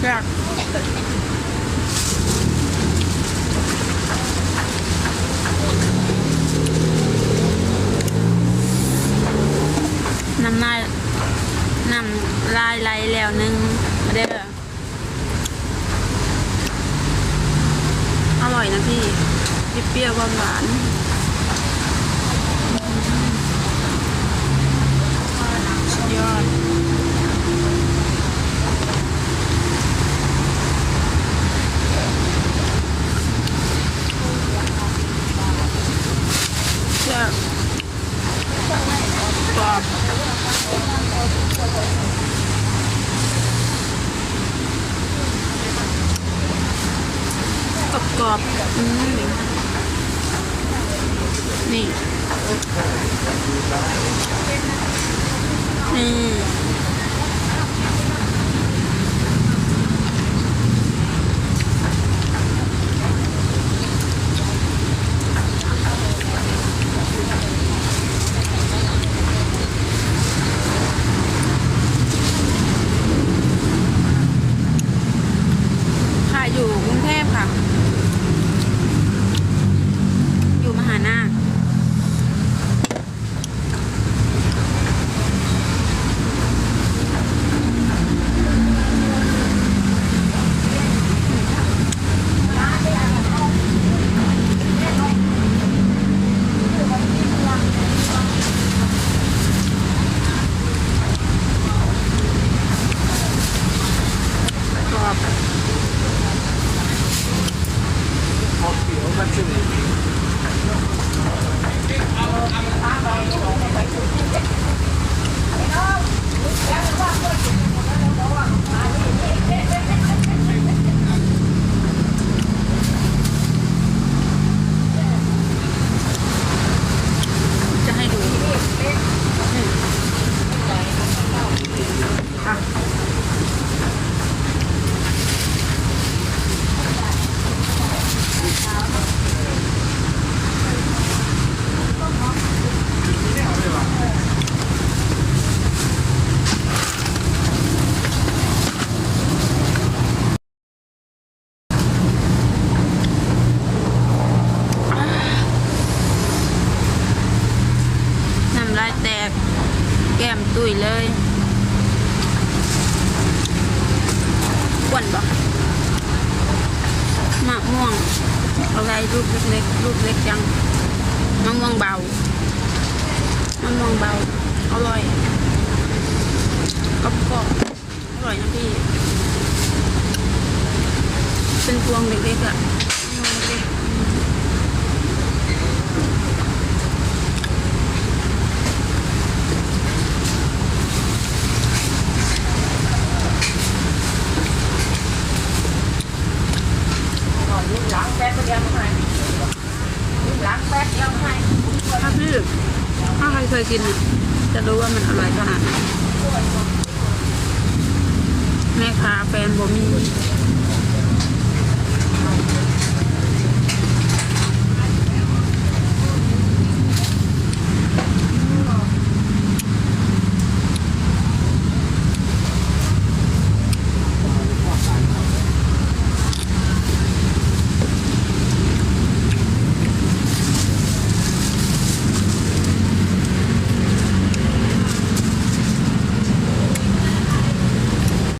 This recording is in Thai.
แซ่น้ำลายน้ำลายไหลแล้วนึงเด้ออร่อยนะพี่เปรี้ยวหวาน กรอบกรอบกรอบอืมนี่นี่ เลยกวนบอกมะม่วงอะไรลูกเล็กๆลูกเล็กจังมะม่วงเบามะม่วงเบา อร่อยกรอบกรอบๆอร่อยนะพี่ เป็นพวงเล็กๆอะพวงเล็กๆ ล้างแป๊บเดียวมาให้ล้างแป๊บเดียวมาให้ ถ้าพี่ถ้าใครเคยกิน จะรู้ว่ามันอร่อยขนาดไหนแม่ค้าแฟนบ่มี